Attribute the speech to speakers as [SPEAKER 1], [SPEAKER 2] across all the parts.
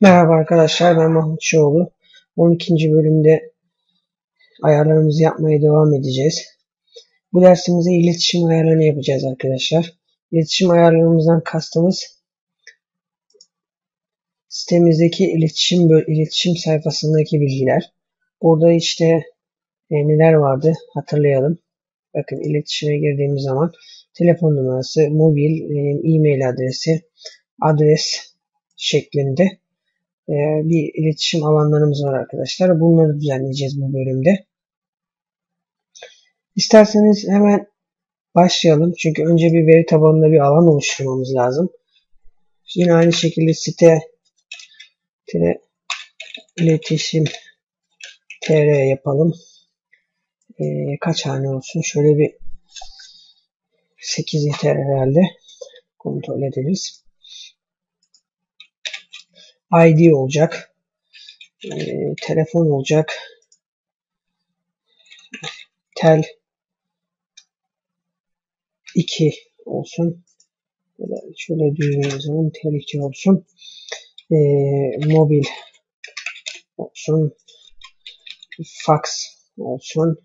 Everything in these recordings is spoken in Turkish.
[SPEAKER 1] Merhaba arkadaşlar ben Mahmut Şoğlu. 12. bölümde ayarlarımızı yapmaya devam edeceğiz. Bu dersimizde iletişim ayarlarını yapacağız arkadaşlar. İletişim ayarlarımızdan kastımız sitemizdeki iletişim iletişim sayfasındaki bilgiler. Burada işte e, neler vardı hatırlayalım. Bakın iletişime girdiğimiz zaman telefon numarası, mobil, e, e-mail adresi, adres şeklinde e, bir iletişim alanlarımız var arkadaşlar. Bunları düzenleyeceğiz bu bölümde. İsterseniz hemen başlayalım. Çünkü önce bir veri tabanında bir alan oluşturmamız lazım. Yine aynı şekilde site iletişim tr yapalım. E, kaç hane olsun? Şöyle bir 8 yeter herhalde. Kontrol ederiz. ID olacak. E, telefon olacak. Tel 2 olsun. Şöyle düzgün zaman tel 2 olsun. E, mobil olsun. Fax olsun.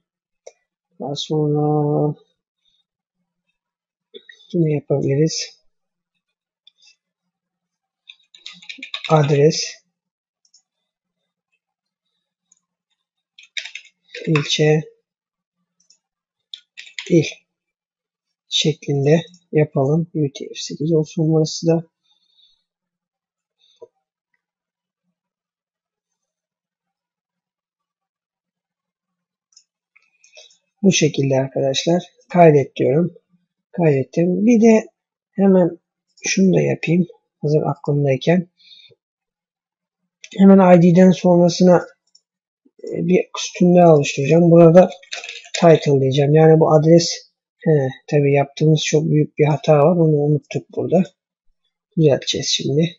[SPEAKER 1] Daha sonra ne yapabiliriz? Adres ilçe il şeklinde yapalım. UTF-8 olsun burası da. Bu şekilde arkadaşlar. Kaydet diyorum. Kaydettim. Bir de hemen şunu da yapayım. Hazır aklımdayken. Hemen ID'den sonrasına e, bir sütunda oluşturacağım. Burada title diyeceğim. Yani bu adres he, tabi yaptığımız çok büyük bir hata var. Onu unuttuk burada. Düzelteceğiz şimdi.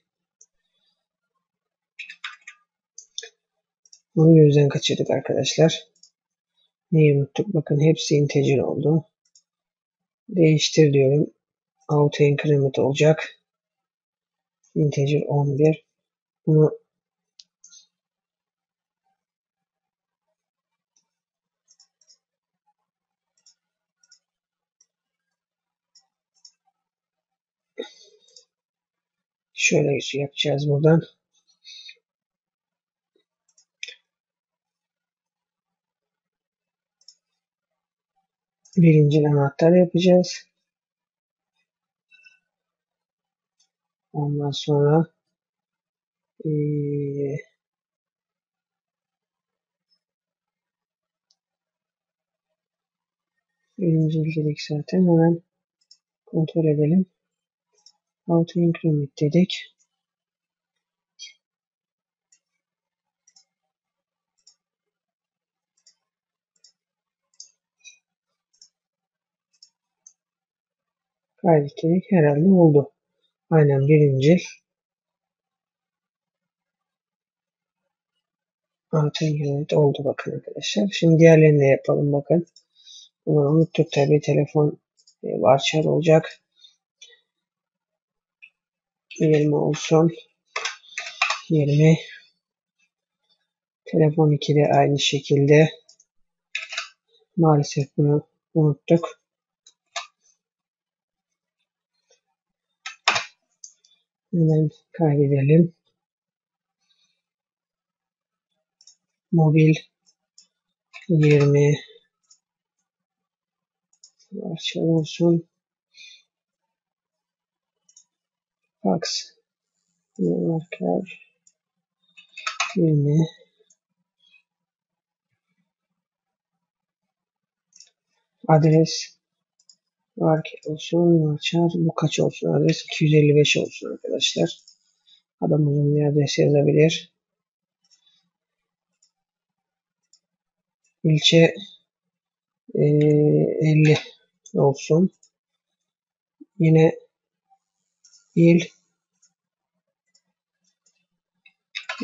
[SPEAKER 1] Onu gözden kaçırdık arkadaşlar. Neyi unuttuk? Bakın hepsi integer oldu. Değiştir diyorum. Auto increment olacak. Integer 11. Bunu Şöyle yapacağız buradan. Birinci anahtar yapacağız. Ondan sonra ee, birinci dedik zaten hemen kontrol edelim. Auto increment dedik. Kaydettik. Herhalde oldu. Aynen birinci. Auto increment oldu bakın arkadaşlar. Şimdi diğerlerini de yapalım bakın. Bunu unuttuk tabi telefon e, varchar olacak. 20 olsun. 20 Telefon 2'de aynı şekilde. Maalesef bunu unuttuk. Hemen kaydedelim. Mobil 20 parça olsun. Fax marker. 20 adres. Market olsun açar. Bu kaç olsun? Adres 255 olsun arkadaşlar. Adam uzun bir adres yazabilir. İlçe e, 50 olsun. Yine il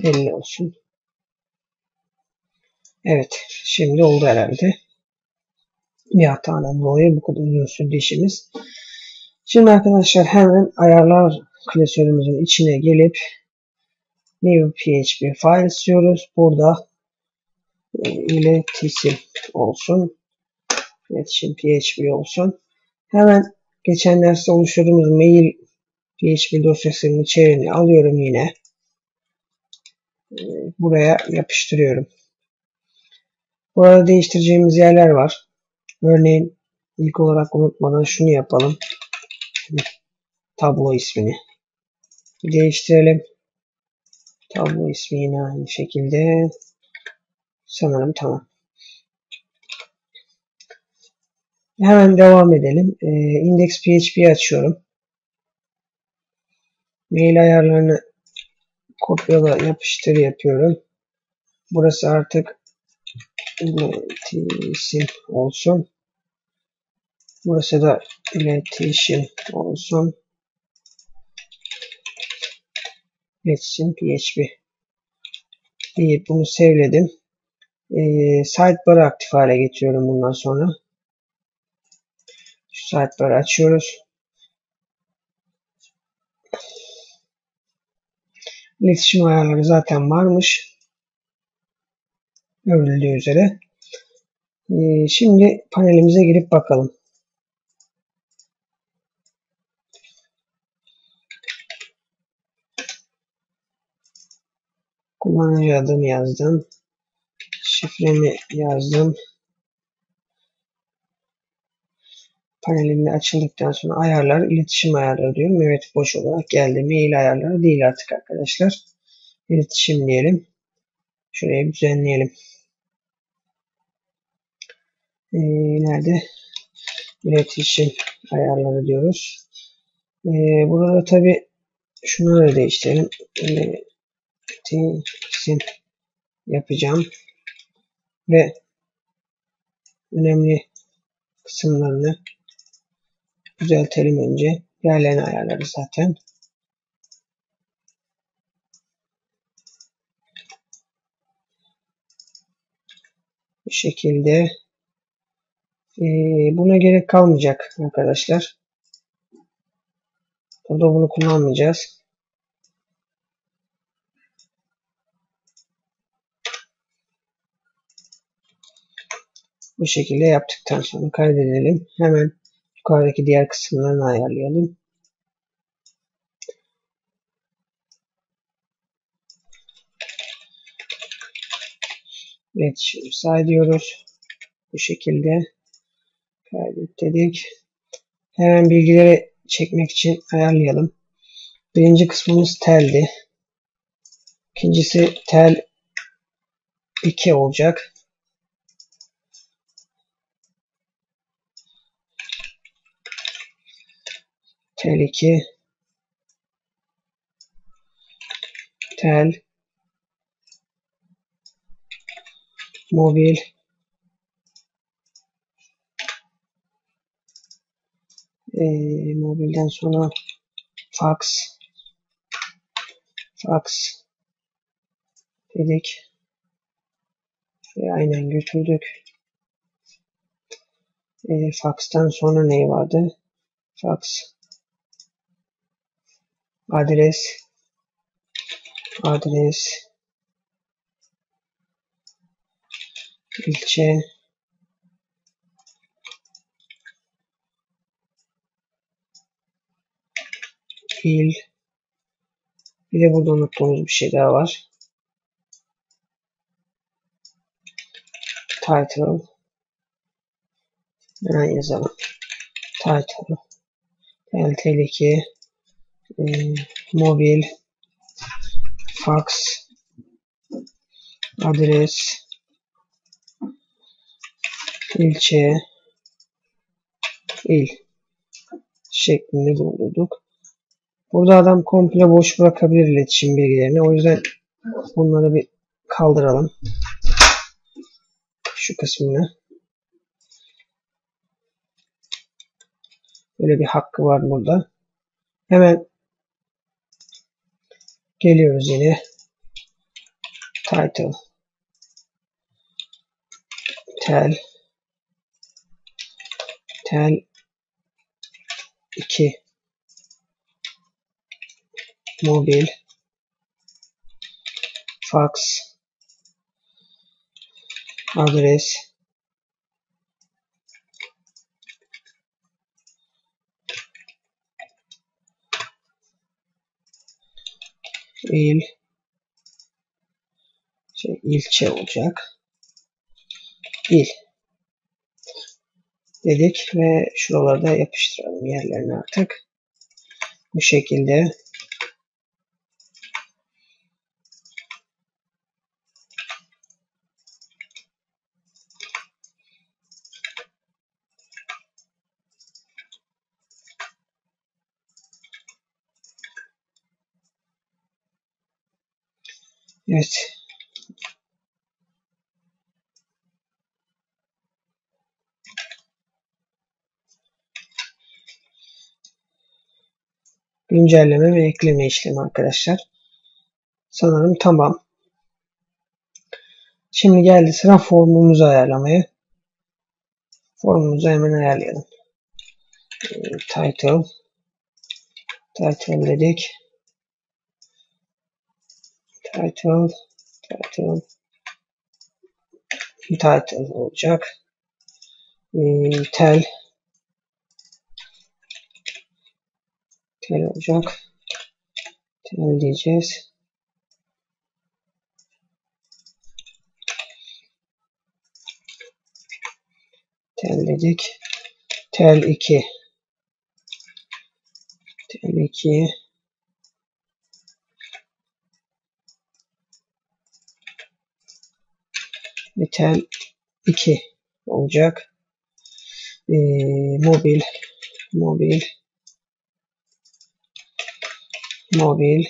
[SPEAKER 1] 50 olsun. Evet. Şimdi oldu herhalde. Bir hatadan dolayı bu kadar uzun sürdü işimiz. Şimdi arkadaşlar hemen ayarlar klasörümüzün içine gelip new php file istiyoruz. Burada e, iletişim olsun. İletişim php olsun. Hemen geçen derste oluşturduğumuz mail PHP dosyasının içeriğini alıyorum yine. E, buraya yapıştırıyorum. Burada değiştireceğimiz yerler var. Örneğin ilk olarak unutmadan şunu yapalım. Tablo ismini değiştirelim. Tablo ismi yine aynı şekilde. Sanırım tamam. Hemen devam edelim. Ee, index PHP açıyorum. Mail ayarlarını kopyala yapıştır yapıyorum. Burası artık iletişim olsun. Burası da iletişim olsun. İletişim PHP deyip bunu sevledim. Ee, sidebar'ı aktif hale getiriyorum bundan sonra. Şu sidebar'ı açıyoruz. İletişim ayarları zaten varmış. Görüldüğü üzere. Ee, şimdi panelimize girip bakalım. Kullanıcı adını yazdım. Şifremi yazdım. Panelimde açıldıktan sonra ayarlar, iletişim ayarları diyorum. Evet boş olarak geldi. Mail ayarları değil artık arkadaşlar. İletişim diyelim. Şuraya düzenleyelim. Ee, nerede? İletişim ayarları diyoruz. Ee, burada tabi şunları değiştirelim. İletişim yapacağım. Ve önemli kısımlarını düzeltelim önce. Diğerlerini ayarlarız zaten. Bu şekilde ee, buna gerek kalmayacak arkadaşlar. Burada bunu kullanmayacağız. Bu şekilde yaptıktan sonra kaydedelim. Hemen yukarıdaki diğer kısımlarını ayarlayalım. İletişim sağ diyoruz. Bu şekilde kaydet dedik. Hemen bilgileri çekmek için ayarlayalım. Birinci kısmımız teldi. İkincisi tel 2 olacak. Tel 2 tel. Mobil. E, mobilden sonra fax. Fax. Dedik. Ve aynen götürdük. E, fax'tan sonra ne vardı? Fax adres. Adres. İlçe. İl. Bir de burada unuttuğumuz bir şey daha var. Title. Hemen yazalım. Title. Lt2 e, mobil fax adres ilçe il şeklinde doldurduk. Burada adam komple boş bırakabilir iletişim bilgilerini. O yüzden bunları bir kaldıralım. Şu kısmını. Böyle bir hakkı var burada. Hemen geliyoruz yine. Title. Tel. Tel 2 mobil fax adres il şey, ilçe olacak. İl dedik ve şuralarda yapıştıralım yerlerini artık. Bu şekilde Evet. Güncelleme ve ekleme işlemi arkadaşlar. Sanırım tamam. Şimdi geldi sıra formumuzu ayarlamaya. Formumuzu hemen ayarlayalım. Title Title dedik. Title Title Title olacak. Tel Tel olacak. Tel diyeceğiz. Tel dedik. Tel 2 Tel 2 ve tel 2 olacak. Ee, mobil mobil mobil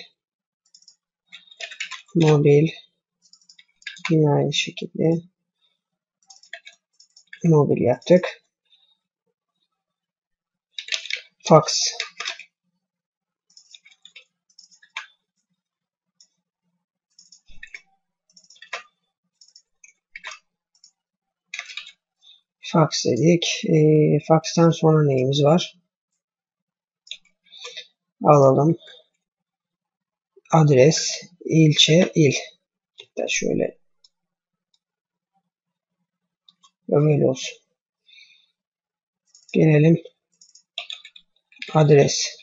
[SPEAKER 1] mobil yine aynı şekilde mobil yaptık. Fax fax dedik. E, fax'tan sonra neyimiz var? Alalım. Adres, ilçe, il. Hatta şöyle böyle olsun. Gelelim adres.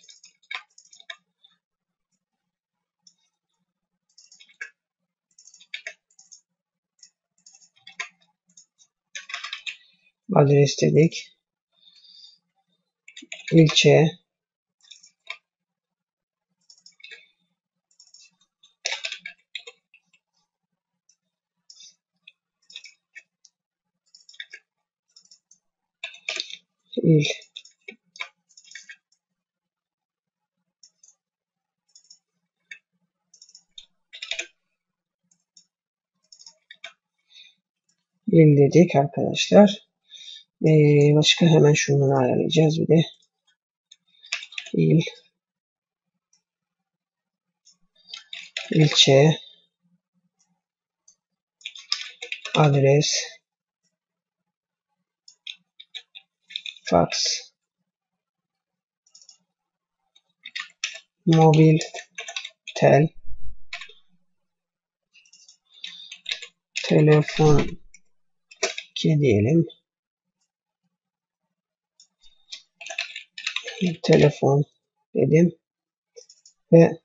[SPEAKER 1] Adres dedik. İlçe. il il dedik arkadaşlar. Ee, başka hemen şunları ayarlayacağız bir de. il ilçe adres fax mobil tel telefon 2 diyelim telefon dedim ve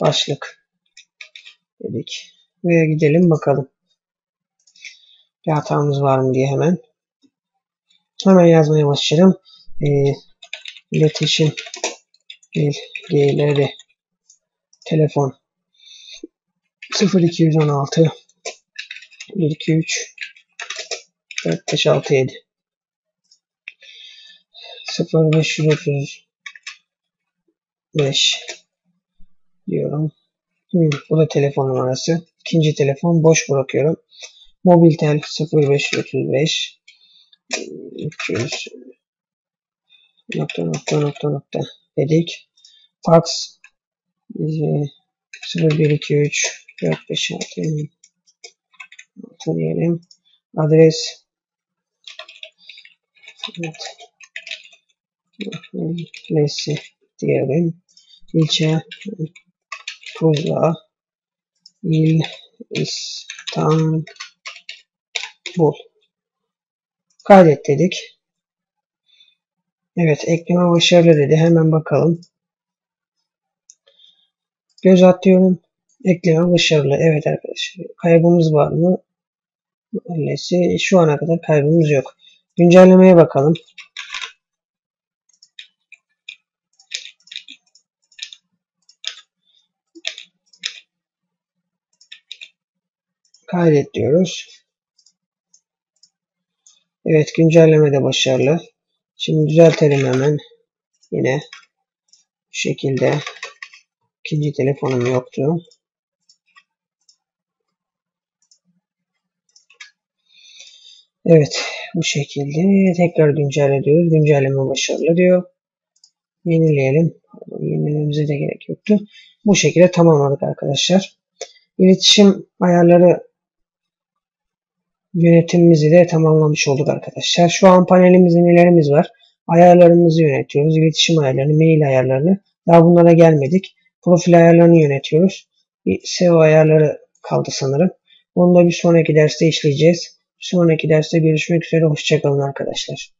[SPEAKER 1] başlık dedik. Ve gidelim bakalım. Bir hatamız var mı diye hemen. Hemen yazmaya başlayalım. E, iletişim bilgileri telefon. 0216 123 4 5 6 7 0535 diyorum. Hmm, bu da telefon numarası. İkinci telefon boş bırakıyorum. Mobiltel 0535 300 nokta nokta nokta nokta dedik. Fax 0123 456 diyelim. Adres evet. Neyse diyelim. İlçe Tuzla İl İstanbul. Kaydet dedik. Evet ekleme başarılı dedi. Hemen bakalım. Göz atıyorum. Ekleme başarılı. Evet arkadaşlar. Kaybımız var mı? Öyleyse şu ana kadar kaybımız yok. Güncellemeye bakalım. Kaydet diyoruz. Evet güncelleme de başarılı. Şimdi düzeltelim hemen. Yine bu şekilde ikinci telefonum yoktu. Evet bu şekilde tekrar güncelle diyoruz. Güncelleme başarılı diyor. Yenileyelim. Yenilememize de gerek yoktu. Bu şekilde tamamladık arkadaşlar. İletişim ayarları yönetimimizi de tamamlamış olduk arkadaşlar. Şu an panelimizde nelerimiz var? Ayarlarımızı yönetiyoruz. İletişim ayarlarını, mail ayarlarını. Daha bunlara gelmedik. Profil ayarlarını yönetiyoruz. Bir SEO ayarları kaldı sanırım. Onu da bir sonraki derste işleyeceğiz. Bir sonraki derste görüşmek üzere. Hoşçakalın arkadaşlar.